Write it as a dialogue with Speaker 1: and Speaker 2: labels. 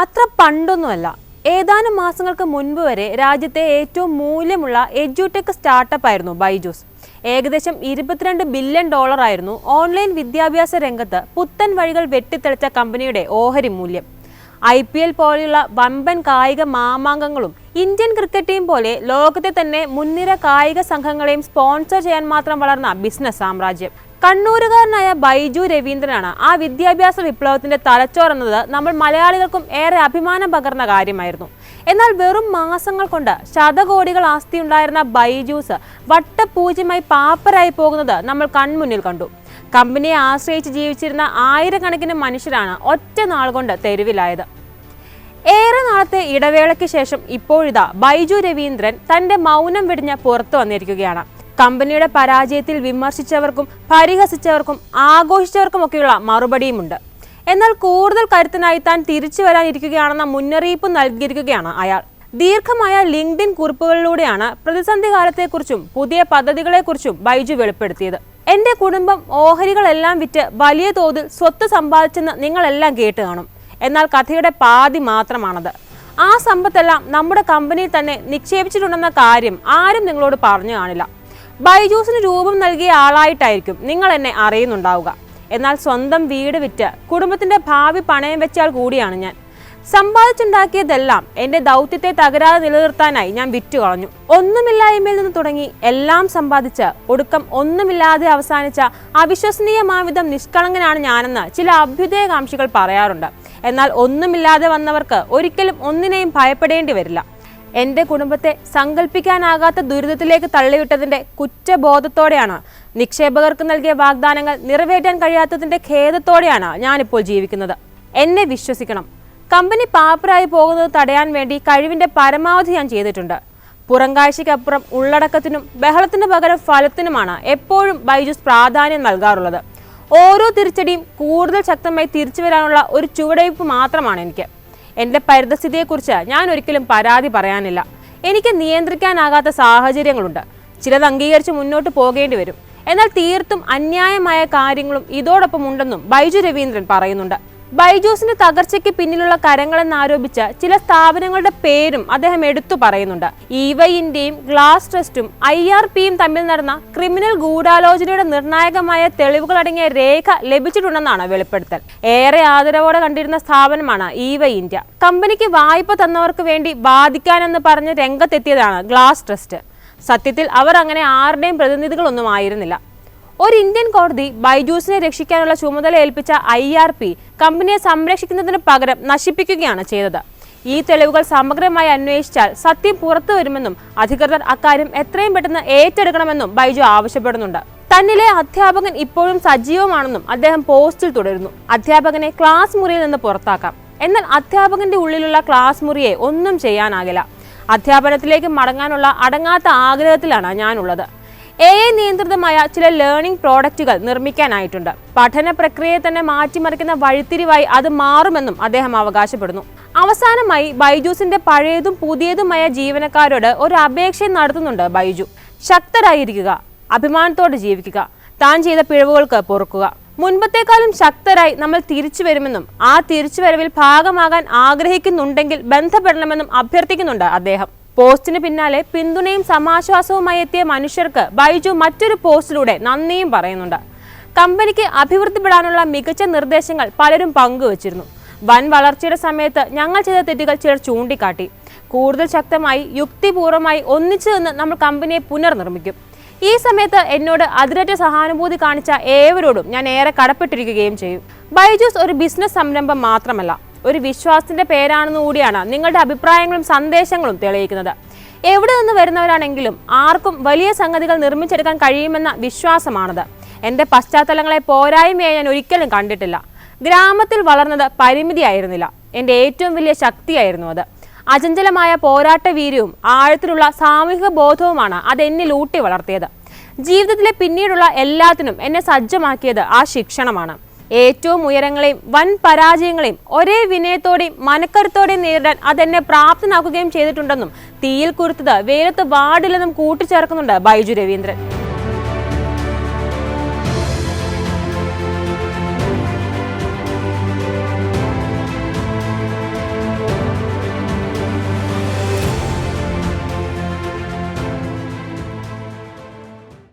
Speaker 1: അത്ര പണ്ടൊന്നുമല്ല. ഏതാനും മാസങ്ങൾക്ക് മുൻപ് വരെ രാജ്യത്തെ ഏറ്റവും മൂല്യമുള്ള എഡ്യൂടെക് സ്റ്റാർട്ടപ്പ് ആയിരുന്നു ബൈജൂസ്. ഏകദേശം ഇരുപത്തിരണ്ട് ബില്യൺ ഡോളർ ആയിരുന്നു ഓൺലൈൻ വിദ്യാഭ്യാസ രംഗത്ത് പുത്തൻ വഴികൾ വെട്ടിത്തെളിച്ച കമ്പനിയുടെ ഓഹരി മൂല്യം. ഐ പി എൽ പോലെയുള്ള വമ്പൻ കായിക മാമാങ്കങ്ങളും ഇന്ത്യൻ ക്രിക്കറ്റ് ടീം പോലെ ലോകത്തെ തന്നെ മുൻനിര കായിക സംഘങ്ങളെയും സ്പോൺസർ ചെയ്യാൻ മാത്രം വളർന്ന ബിസിനസ് സാമ്രാജ്യം. കണ്ണൂരുകാരനായ ബൈജു രവീന്ദ്രനാണ് ആ വിദ്യാഭ്യാസ വിപ്ലവത്തിന്റെ തലച്ചോറെന്നത് നമ്മൾ മലയാളികൾക്കും ഏറെ അഭിമാനം പകർന്ന കാര്യമായിരുന്നു. എന്നാൽ വെറും മാസങ്ങൾ കൊണ്ട് ശതകോടികൾ ആസ്തി ഉണ്ടായിരുന്ന ബൈജൂസ് വട്ടപൂജ്യമായി പാപ്പരായി പോകുന്നത് നമ്മൾ കൺമുന്നിൽ കണ്ടു. കമ്പനിയെ ആശ്രയിച്ച് ജീവിച്ചിരുന്ന ആയിരക്കണക്കിന് മനുഷ്യരാണ് ഒറ്റ നാൾ കൊണ്ട് തെരുവിലായത്. ഏറെ നാളത്തെ ഇടവേളയ്ക്ക് ശേഷം ഇപ്പോഴിതാ ബൈജു രവീന്ദ്രൻ തന്റെ മൗനം വെടിഞ്ഞ് പുറത്തു വന്നിരിക്കുകയാണ്. കമ്പനിയുടെ പരാജയത്തിൽ വിമർശിച്ചവർക്കും പരിഹസിച്ചവർക്കും ആഘോഷിച്ചവർക്കുമൊക്കെയുള്ള മറുപടിയുമുണ്ട്. എന്നാൽ കൂടുതൽ കരുത്തനായി താൻ തിരിച്ചു വരാനിരിക്കുകയാണെന്ന മുന്നറിയിപ്പ് നൽകിയിരിക്കുകയാണ് അയാൾ. ദീർഘമായ ലിങ്ക്ഡിൻ കുറിപ്പുകളിലൂടെയാണ് പ്രതിസന്ധി കാലത്തെക്കുറിച്ചും പുതിയ പദ്ധതികളെക്കുറിച്ചും ബൈജു വെളിപ്പെടുത്തിയത്. എന്റെ കുടുംബം ഓഹരികളെല്ലാം വിറ്റ് വലിയ തോതിൽ സ്വത്ത് സമ്പാദിച്ചെന്ന് നിങ്ങളെല്ലാം കേട്ട് കാണും. എന്നാൽ കഥയുടെ പാതി മാത്രമാണത്. ആ സമ്പത്തെല്ലാം നമ്മുടെ കമ്പനിയിൽ തന്നെ നിക്ഷേപിച്ചിട്ടുണ്ടെന്ന കാര്യം ആരും നിങ്ങളോട് പറഞ്ഞു കാണില്ല. ബൈജൂസിന് രൂപം നൽകിയ ആളായിട്ടായിരിക്കും നിങ്ങൾ എന്നെ അറിയുന്നുണ്ടാവുക. എന്നാൽ സ്വന്തം വീട് വിറ്റ് കുടുംബത്തിന്റെ ഭാവി പണയം വെച്ചാൽ കൂടിയാണ് ഞാൻ. സമ്പാദിച്ചുണ്ടാക്കിയതെല്ലാം എന്റെ ദൗത്യത്തെ തകരാതെ നിലനിർത്താനായി ഞാൻ വിറ്റു കളഞ്ഞു. ഒന്നുമില്ലായ്മയിൽ നിന്ന് തുടങ്ങി എല്ലാം സമ്പാദിച്ച് ഒടുക്കം ഒന്നുമില്ലാതെ അവസാനിച്ച അവിശ്വസനീയമാവിധം നിഷ്കളങ്കനാണ് ഞാനെന്ന് ചില അഭ്യുദയകാംക്ഷികൾ പറയാറുണ്ട്. എന്നാൽ ഒന്നുമില്ലാതെ വന്നവർക്ക് ഒരിക്കലും ഒന്നിനെയും ഭയപ്പെടേണ്ടി വരില്ല. എന്റെ കുടുംബത്തെ സങ്കല്പിക്കാനാകാത്ത ദുരിതത്തിലേക്ക് തള്ളിവിട്ടതിന്റെ കുറ്റബോധത്തോടെയാണ് നിക്ഷേപകർക്ക് നൽകിയ വാഗ്ദാനങ്ങൾ നിറവേറ്റാൻ കഴിയാത്തതിന്റെ ഖേദത്തോടെയാണ് ഞാനിപ്പോൾ ജീവിക്കുന്നത്. എന്നെ വിശ്വസിക്കണം. കമ്പനി പാപ്പരായി പോകുന്നത് തടയാൻ വേണ്ടി കഴിവിന്റെ പരമാവധി ഞാൻ ചെയ്തിട്ടുണ്ട്. പുറംകാഴ്ചയ്ക്കപ്പുറം ഉള്ളടക്കത്തിനും ബഹളത്തിന് പകരം ഫലത്തിനുമാണ് എപ്പോഴും ബൈജൂസ് പ്രാധാന്യം നൽകാറുള്ളത്. ഓരോ തിരിച്ചടിയും കൂടുതൽ ശക്തമായി തിരിച്ചു വരാനുള്ള ഒരു ചുവടവയ്പ് മാത്രമാണ് എനിക്ക്. എന്റെ പരിതസ്ഥിതിയെക്കുറിച്ച് ഞാൻ ഒരിക്കലും പരാതി പറയാനില്ല. എനിക്ക് നിയന്ത്രിക്കാനാകാത്ത സാഹചര്യങ്ങളുണ്ട്. ചിലത് അംഗീകരിച്ച് മുന്നോട്ട് പോകേണ്ടി വരും. എന്നാൽ തീർത്തും അന്യായമായ കാര്യങ്ങളും ഇതോടൊപ്പം ഉണ്ടെന്നും ബൈജു രവീന്ദ്രൻ പറയുന്നുണ്ട്. ബൈജൂസിന്റെ തകർച്ചയ്ക്ക് പിന്നിലുള്ള കരങ്ങളെന്നാരോപിച്ച ചില സ്ഥാപനങ്ങളുടെ പേരും അദ്ദേഹം എടുത്തു പറയുന്നുണ്ട്. ഇവയിന്റെയും ഗ്ലാസ് ട്രസ്റ്റും ഐ ആർ പിയും തമ്മിൽ നടന്ന ക്രിമിനൽ ഗൂഢാലോചനയുടെ നിർണായകമായ തെളിവുകൾ തെളിവുകളടങ്ങിയ രേഖ ലഭിച്ചിട്ടുണ്ടെന്നാണ് വെളിപ്പെടുത്തൽ. ഏറെ ആദരവോടെ കണ്ടിരുന്ന സ്ഥാപനമാണ് ഇവൈ ഇന്ത്യ. കമ്പനിക്ക് വായ്പ തന്നവർക്ക് വേണ്ടി ബാധിക്കാനെന്ന് പറഞ്ഞ് രംഗത്തെത്തിയതാണ് ഗ്ലാസ് ട്രസ്റ്റ്. സത്യത്തിൽ അവർ അങ്ങനെ ആരുടെയും പ്രതിനിധികളൊന്നും ആയിരുന്നില്ല. ഒരു ഇന്ത്യൻ കോടതി ബൈജൂസിനെ രക്ഷിക്കാനുള്ള ചുമതല ഏൽപ്പിച്ച ഐ ആർ പി കമ്പനിയെ സംരക്ഷിക്കുന്നതിന് പകരം നശിപ്പിക്കുകയാണ് ചെയ്തത്. ഈ തെളിവുകൾ സമഗ്രമായി അന്വേഷിച്ചാൽ സത്യം പുറത്തു വരുമെന്നും അധികൃതർ അക്കാര്യം എത്രയും പെട്ടെന്ന് ഏറ്റെടുക്കണമെന്നും ബൈജു ആവശ്യപ്പെടുന്നുണ്ട്. തന്നിലെ അധ്യാപകൻ ഇപ്പോഴും സജീവമാണെന്നും അദ്ദേഹം പോസ്റ്റിൽ തുടരുന്നു. അധ്യാപകനെ ക്ലാസ് മുറിയിൽ നിന്ന് പുറത്താക്കാം. എന്നാൽ അധ്യാപകന്റെ ഉള്ളിലുള്ള ക്ലാസ് മുറിയെ ഒന്നും ചെയ്യാനാകില്ല. അധ്യാപനത്തിലേക്ക് മടങ്ങാനുള്ള അടങ്ങാത്ത ആഗ്രഹത്തിലാണ് ഞാനുള്ളത്. എ ഐ നിയന്ത്രിതമായ ചില ലേണിംഗ് പ്രോഡക്റ്റുകൾ നിർമ്മിക്കാനായിട്ടുണ്ട്. പഠന പ്രക്രിയയെ തന്നെ മാറ്റിമറിക്കുന്ന വഴിത്തിരിവായി അത് മാറുമെന്നും അദ്ദേഹം അവകാശപ്പെടുന്നു. അവസാനമായി ബൈജൂസിന്റെ പഴയതും പുതിയതുമായ ജീവനക്കാരോട് ഒരു അപേക്ഷയും നടത്തുന്നുണ്ട് ബൈജു. ശക്തരായിരിക്കുക അഭിമാനത്തോടെ ജീവിക്കുക താൻ ചെയ്ത പിഴവുകൾക്ക് പൊറുക്കുക. മുൻപത്തെക്കാളും ശക്തരായി നമ്മൾ തിരിച്ചു വരുമെന്നും ആ തിരിച്ചുവരവിൽ ഭാഗമാകാൻ ആഗ്രഹിക്കുന്നുണ്ടെങ്കിൽ ബന്ധപ്പെടണമെന്നും അഭ്യർത്ഥിക്കുന്നുണ്ട് അദ്ദേഹം. പോസ്റ്റിന് പിന്നാലെ പിന്തുണയും സമാശ്വാസവുമായി എത്തിയ മനുഷ്യർക്ക് ബൈജു മറ്റൊരു പോസ്റ്റിലൂടെ നന്ദിയും പറയുന്നുണ്ട്. കമ്പനിക്ക് അഭിവൃദ്ധിപ്പെടാനുള്ള മികച്ച നിർദ്ദേശങ്ങൾ പലരും പങ്കുവച്ചിരുന്നു. വൻ വളർച്ചയുടെ സമയത്ത് ഞങ്ങൾ ചെയ്ത തെറ്റുകൾ ചിലർ ചൂണ്ടിക്കാട്ടി. കൂടുതൽ ശക്തമായി യുക്തിപൂർവമായി ഒന്നിച്ചു നിന്ന് നമ്മൾ കമ്പനിയെ പുനർനിർമ്മിക്കും. ഈ സമയത്ത് എന്നോട് അതിരറ്റ സഹാനുഭൂതി കാണിച്ച ഏവരോടും ഞാൻ ഏറെ കടപ്പെട്ടിരിക്കുകയും ചെയ്യും. ബൈജൂസ് ഒരു ബിസിനസ് സംരംഭം മാത്രമല്ല ഒരു വിശ്വാസത്തിന്റെ പേരാണെന്ന് കൂടിയാണ് നിങ്ങളുടെ അഭിപ്രായങ്ങളും സന്ദേശങ്ങളും തെളിയിക്കുന്നത്. എവിടെ നിന്ന് വരുന്നവരാണെങ്കിലും ആർക്കും വലിയ സംഗതികൾ നിർമ്മിച്ചെടുക്കാൻ കഴിയുമെന്ന വിശ്വാസമാണത്. എന്റെ പശ്ചാത്തലങ്ങളെ പോരായ്മയായി ഞാൻ ഒരിക്കലും കണ്ടിട്ടില്ല. ഗ്രാമത്തിൽ വളർന്നത് പരിമിതിയായിരുന്നില്ല. എന്റെ ഏറ്റവും വലിയ ശക്തിയായിരുന്നു അത്. അചഞ്ചലമായ പോരാട്ട വീര്യവും ആഴത്തിലുള്ള സാമൂഹിക ബോധവുമാണ് അത് എന്നിൽ ഊട്ടി വളർത്തിയത്. ജീവിതത്തിലെ പിന്നീടുള്ള എല്ലാത്തിനും എന്നെ സജ്ജമാക്കിയത് ആ ശിക്ഷണമാണ്. ഏറ്റവും ഉയരങ്ങളെയും വൻ പരാജയങ്ങളെയും ഒരേ വിനയത്തോടെയും മനക്കരുത്തോടെയും നേരിടാൻ അതെന്നെ പ്രാപ്തനാക്കുകയും ചെയ്തിട്ടുണ്ടെന്നും തീയിൽ കുരുത്തത് വെയിലത്ത് വാടില്ലെന്നും കൂട്ടിച്ചേർക്കുന്നുണ്ട് ബൈജു രവീന്ദ്രൻ.